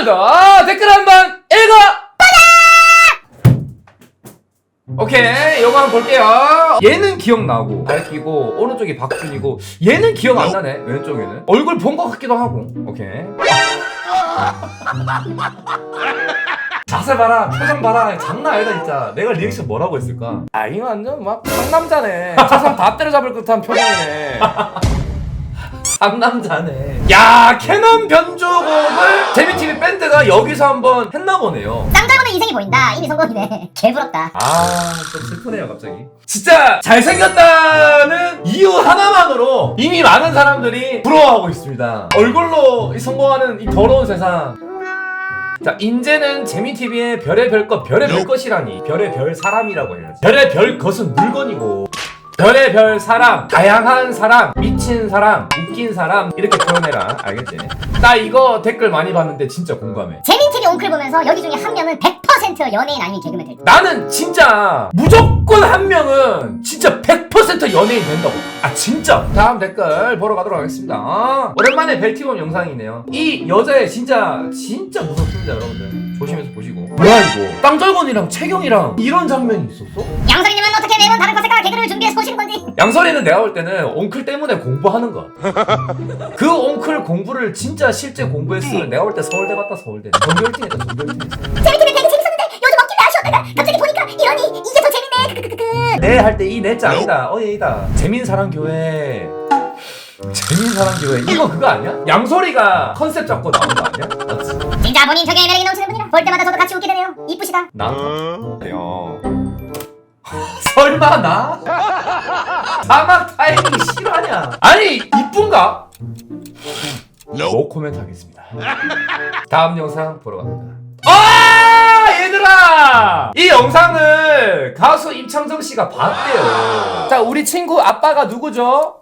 오늘도 댓글 한번 읽어! 오케이 요거 한번 볼게요. 얘는 기억나고 밝히고 오른쪽이 박준이고 얘는 기억 안 나네 왼쪽에는. 얼굴 본 것 같기도 하고. 오케이. 자세 봐라 표정 봐라. 장난 아니다 진짜. 내가 리액션 뭐라고 했을까? 아 이거 완전 막 상남자네. 저 사람 다 때려잡을 듯한 표정이네 상남자네 야 캐논 변조곡을 재미TV 밴드가 여기서 한번 했나 보네요 쌍절곤의 인생이 보인다. 이미 성공이네. 개부럽다. 아, 좀 슬프네요, 갑자기. 진짜 잘생겼다는 이유 하나만으로 이미 많은 사람들이 부러워하고 있습니다. 얼굴로 이 성공하는 이 더러운 세상. 자, 인제는 재미TV의 별의 별것, 별의 별 것이라니. 별의 별 사람이라고 해야지. 별의 별 것은 물건이고. 별의 별 사람, 다양한 사람, 미친 사람, 웃긴 사람, 이렇게 표현해라. 알겠지? 나 이거 댓글 많이 봤는데 진짜 공감해. 재민TV 옹클 보면서 여기 중에 한 명은 100% 연예인 아니면 개그맨 될 듯. 나는 진짜 무조건 한 명은 진짜 100% 연예인 된다고. 아 진짜. 다음 댓글 보러 가도록 하겠습니다. 아, 오랜만에 벨티범 영상이네요. 이 여자애 진짜 진짜 무섭습니다, 여러분들. 조심해서 보시고. 뭐야 이거? 땅절곤이랑 채경이랑 이런 장면이 있었어? 양서리님은 어떻게 매번 다른 컨셉과 개그를 준비해서 오시는 건지. 양설이는 내가 볼 때는 옹클 때문에 공부하는 거야. 그 옹클 공부를 진짜 실제 공부했으면 내가 볼 때 서울대 갔다 서울대. 전교 1등했다 전교 1등. 재민TV 되게 재밌었는데 요즘 없길래 아쉬웠다가 갑자기 보니까 이러니 이게 더 재밌네. 크크크크. 네할때 이 내자 아니다 어예이다 재민사랑교회 재민사랑교회 이거 그거 아니야? 양소리가 컨셉 잡고 나온 거 아니야? 맞지? 진짜 본인 특유의 매력이 넘치는 분이라 볼 때마다 저도 같이 웃게 되네요. 이쁘시다. 나? 요 설마 나? 사막 타이밍 실화냐? 아니 이쁜가? 노 코멘트 하겠습니다 다음 영상 보러 갑니다 아 얘들아 이 영상을 가수 임창정 씨가 봤대요 자 우리 친구 아빠가 누구죠?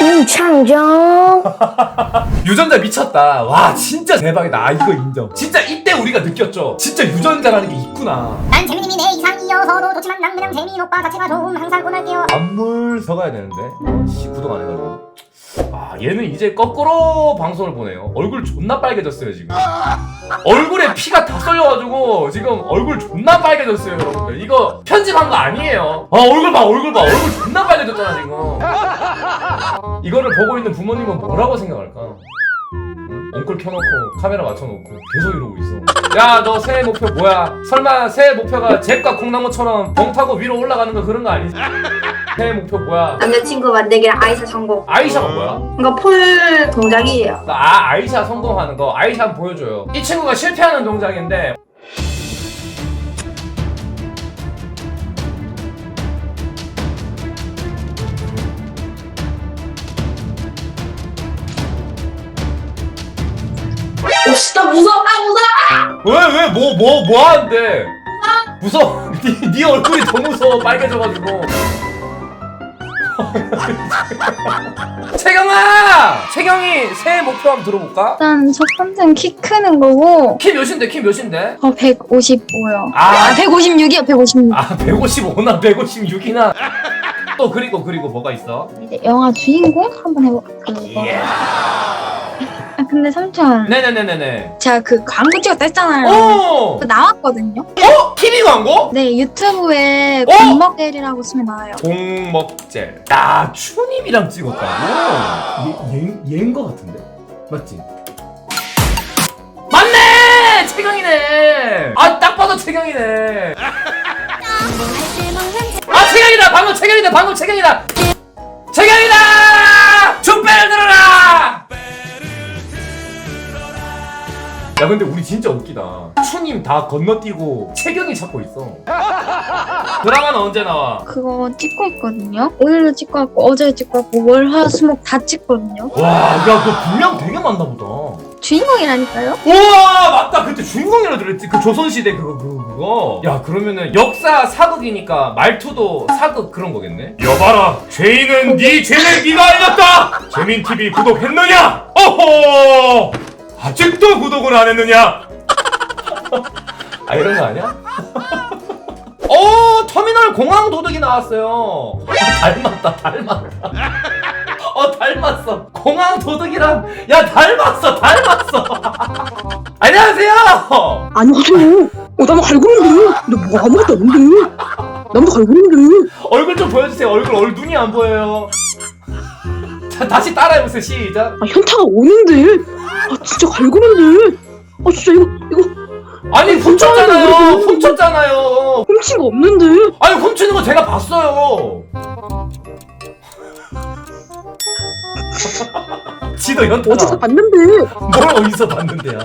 임창정 유전자 미쳤다. 와 진짜 대박이다. 아 이거 인정. 진짜 이때 우리가 느꼈죠. 진짜 유전자라는 게 있구나. 난 재민님이 내 이상이어서도 좋지만 난 그냥 재민 오빠 자체가 좋음 항상 응원할게요. 안물 서가야 되는데. 어, 씨 구독 안 해가지고. 아 얘는 이제 거꾸로 방송을 보네요. 얼굴 존나 빨개졌어요 지금. 얼굴에 피가 다 쏠려가지고 지금 얼굴 존나 빨개졌어요 여러분들. 이거 편집한 거 아니에요. 아 얼굴 봐 얼굴 봐 얼굴 존나 빨개졌잖아 지금. 이거를 보고 있는 부모님은 뭐라고 생각할까? 응? 엉클 켜놓고 카메라 맞춰놓고 계속 이러고 있어. 야 너 새해 목표 뭐야? 설마 새해 목표가 잭과 콩나무처럼 봉 타고 위로 올라가는 거 그런 거 아니지? 새해 목표 뭐야? 남자친구 만들기랑 아이사 성공 아이샤가 뭐야? 이거 폴 동작이에요 나 아, 아이샤 성공하는 거 아이샤 한번 보여줘요. 이 친구가 실패하는 동작인데 오 진짜 무서워 아 무서워 왜 왜 뭐 뭐 뭐 하는데? 무서워. 네, 네 얼굴이 더 무서워 빨개져가지고. 채경아! 채경이 새해 목표 한번 들어볼까? 일단 첫 번째는 키 크는 거고 키 몇인데 키 몇인데? 어 155요. 아. 아, 156이요. 156. 아 155나 156이나 또 그리고 그리고 뭐가 있어? 이제 영화 주인공 한번 해볼까? 예. 아 근데 삼촌 네네네네네. 제가 그 광고 찍었다 했잖아요. 오! 그 나왔거든요. 어? TV 광고? 네 유튜브에 어? 공먹대리라고 치면 나와요. 공먹젤. 야 추님이랑 찍었다고? 얘, 얘, 얘인 거 같은데? 맞지? 맞네! 채경이네! 아 딱 봐도 채경이네! 아 채경이다! 방금 채경이다! 방금 채경이다! 채경이다! 족배를 들어라! 야 근데 우리 진짜 웃기다 추님 다 건너뛰고 채경이 찾고 있어 드라마는 언제 나와? 그거 찍고 있거든요. 오늘도 찍고 왔고 어제 찍고 왔고 월 화 수 목 다 찍거든요. 와, 야, 너 분량 되게 많나 보다. 주인공이라니까요? 우와, 맞다. 그때 주인공이라 그랬지. 그 조선시대 그거, 그거, 그거. 야, 그러면은 역사 사극이니까 말투도 사극 그런 거겠네? 여봐라, 죄인은 네 죄를 네가 알렸다! 재민TV 구독했느냐? 어허! 아직도 구독을 안 했느냐? 아, 이런 거 아니야? 어, 터미널 공항 도둑이 나왔어요. 아, 닮았다, 닮았다. 어 닮았어 공항 도둑이랑 야 닮았어 닮았어 아니요. 어, 나만 갈고 있는데. 근데 뭐 아무것도 없는데. 남도 갈고 있는데. 얼굴 좀 보여주세요. 얼굴 얼 눈이 안 보여요. 자 다시 따라해보세요. 시작. 아, 현타가 오는데. 아, 진짜 갈고 있는데. 아, 진짜 이거, 이거 아니 훔쳤잖아요. 훔쳤잖아요. 훔친 거 없는데. 아니 훔치는 거 제가 봤어요. 지도 어디서 연타가 봤는데. 뭘 어디서 봤는데요?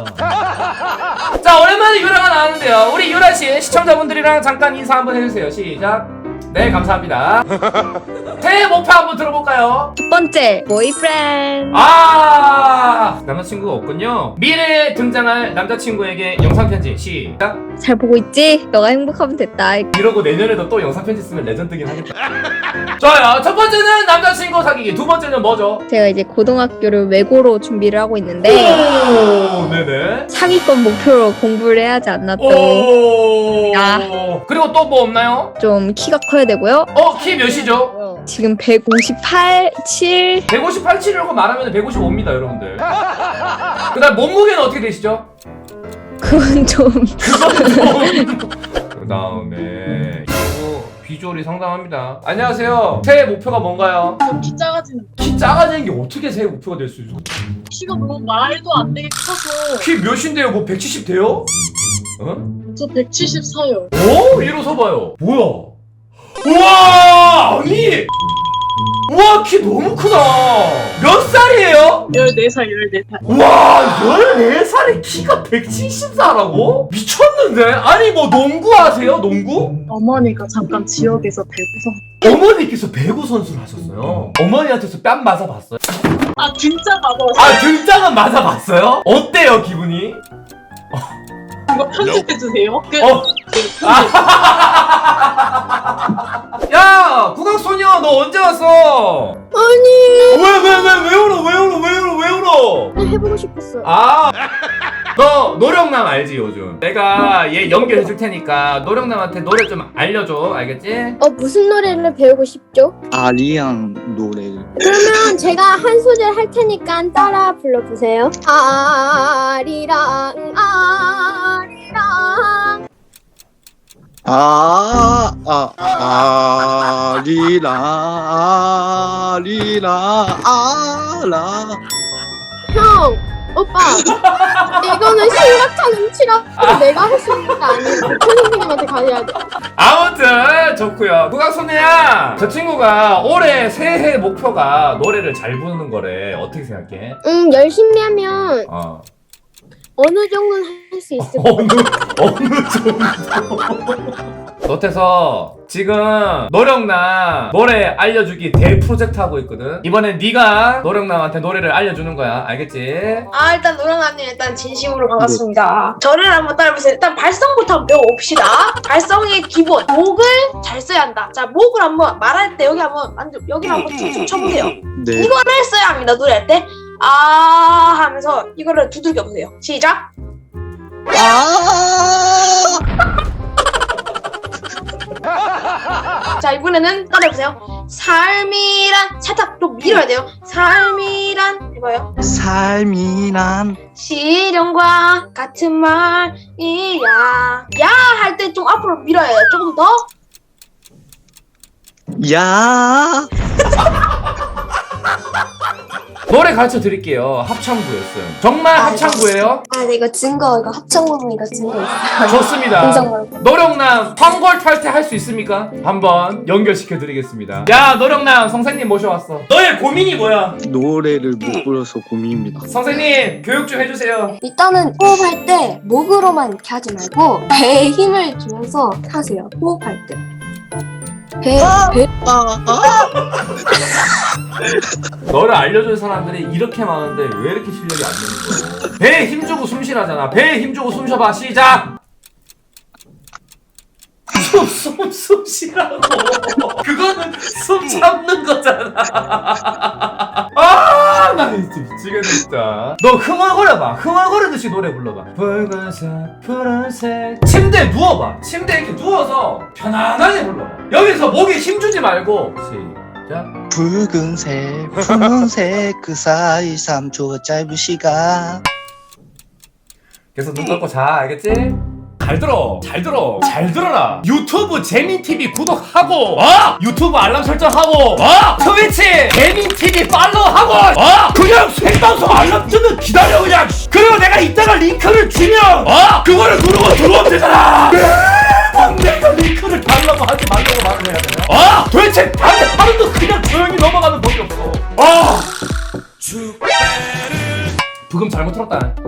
자 오랜만에 유라가 나왔는데요. 우리 유라 씨 시청자분들이랑 잠깐 인사 한번 해주세요. 시작. 네 감사합니다. 새해 목표 한번 들어볼까요? 첫 번째 보이프렌드. 아 남자친구가 없군요. 미래에 등장할 남자친구에게 영상 편지 시작. 잘 보고 있지? 너가 행복하면 됐다. 이러고 내년에도 또 영상 편지 쓰면 레전드긴 하겠다. 좋아요. 첫 번째는 남자친구 사귀기. 두 번째는 뭐죠? 제가 이제 고등학교를 외고로 준비를 하고 있는데 오, 네네. 상위권 목표로 공부를 해야 하지 않나 또. 오. 야. 그리고 또 뭐 없나요? 좀 키가 커야 되고요. 어, 키 몇이죠? 지금 158, 7. 158치라고 말하면 155입니다, 여러분들. 그 다음 몸무게는 어떻게 되시죠? 그건 좀 그다음에 그리고 비주얼이 상당합니다. 안녕하세요. 새해 목표가 뭔가요? 키 작아지는 키 작아지는 게 어떻게 새해 목표가 될 수 있어? 키가 너무 말도 안 되게 커서 키 몇인데요? 뭐 170 돼요? 어? 저 174요. 오? 일어서 봐요. 뭐야? 우와! 아니! 우와, 키 너무 크다! 몇 살이에요? 14살, 14살. 우와, 14살에 키가 174라고? 미쳤는데? 아니, 뭐 농구 하세요? 농구? 어머니가 잠깐 지역에서 배구서. 어머니께서 배구 선수를 하셨어요. 어머니한테서 뺨 맞아봤어요. 아, 진짜 맞아. 아, 등장은 맞아봤어요? 어때요, 기분이? 이거 편집해주세요. 그, 어. 그, 야, 국악소녀, 너 언제 왔어? 아니 왜, 왜, 왜, 왜 울어, 왜 울어, 왜 울어, 왜 울어? 나 해보고 싶었어 아, 너 노령남 알지 요즘? 내가 얘 연결해 줄 테니까 노령남한테 노래 좀 알려줘, 알겠지? 어 무슨 노래를 배우고 싶죠? 아리랑 노래를 그러면 제가 한 소절 할 테니까 따라 불러보세요 아리랑 아리랑 아, 아, 아리랑 아리랑 아라 형 오빠 이거는 심각한 음치라고 내가 할 수 있는 게 아니고 그 선생님한테 가야 돼 아무튼 좋고요. 국악소녀야, 저 친구가 올해 새해 목표가 노래를 잘 부르는 거래. 어떻게 생각해? 응 열심히 하면 어. 어느 정도는 할 수 있을 어느 어느 정도? 너태서 지금 노령남 노래 알려주기 대 프로젝트 하고 있거든. 이번엔 네가 노령남한테 노래를 알려주는 거야. 알겠지? 아 일단 노랑아님 일단 진심으로 반갑습니다. 저를 한번 따라해보세요. 일단 발성부터 한번 배워봅시다. 발성의 기본 목을 잘 써야 한다. 자 목을 한번 말할 때 여기 한번 완전 여기를 한번 툭툭 쳐보세요. 네 이거를 써야 합니다. 노래할 때. 아 하면서 이거를 두들겨 보세요. 시작. 아, 자 이번에는 따라해보세요. 삶이란 살짝 좀 밀어야 돼요. 삶이란 해봐요. 삶이란 시련과 같은 말이야. 야 할 때 좀 앞으로 밀어야 해요. 조금 더. 야 노래 가르쳐 드릴게요. 합창부였어요. 정말 합창부예요? 아 근데 이거 증거 이거 합창 부분 이거 증거 있어 좋습니다. 음성으로 노령남 황골 탈퇴 할 수 있습니까? 한번 연결시켜 드리겠습니다. 야 노령남 선생님 모셔왔어. 너의 고민이 뭐야? 노래를 못 불러서 고민입니다. 선생님 교육 좀 해주세요. 일단은 호흡할 때 목으로만 이렇게 하지 말고 배에 힘을 주면서 하세요 호흡할 때 배, 배. 너를 알려준 사람들이 이렇게 많은데 왜 이렇게 실력이 안 되는 거야? 배에 힘 주고 숨 쉬라잖아. 배에 힘 주고 숨 쉬어봐. 시작. 숨, 숨, 숨 쉬라고. 그거는 숨 참는 거잖아. 아, 나 진짜 미치겠네, 진짜. 너 흥얼거려봐. 흥얼거리듯이 노래 불러봐. 붉은색, 푸른색. 침대에 누워봐. 침대에 이렇게 누워서 편안하게 불러봐. 여기서 목에 힘주지 말고. 시작. 붉은색 푸른색 그 사이 3초 짧은 시간 계속 눈 감고 자 알겠지? 잘 들어 잘 들어 잘 들어라 유튜브 재민TV 구독하고 어? 유튜브 알람 설정하고 어? 트위치 재민TV 팔로우하고 어? 그냥 생방송 알람 뜨면 기다려 그냥 그리고 내가 이따가 링크를 주면 어? 그거를 누르고 들어오면 되잖아 매번 내가 링크를 달라고 하지 말라고 말을 해야 되나? 어? 도대체 나한테 하루도 그냥 조용히 넘어가는 법이 없어 어? 부금 잘못 틀었다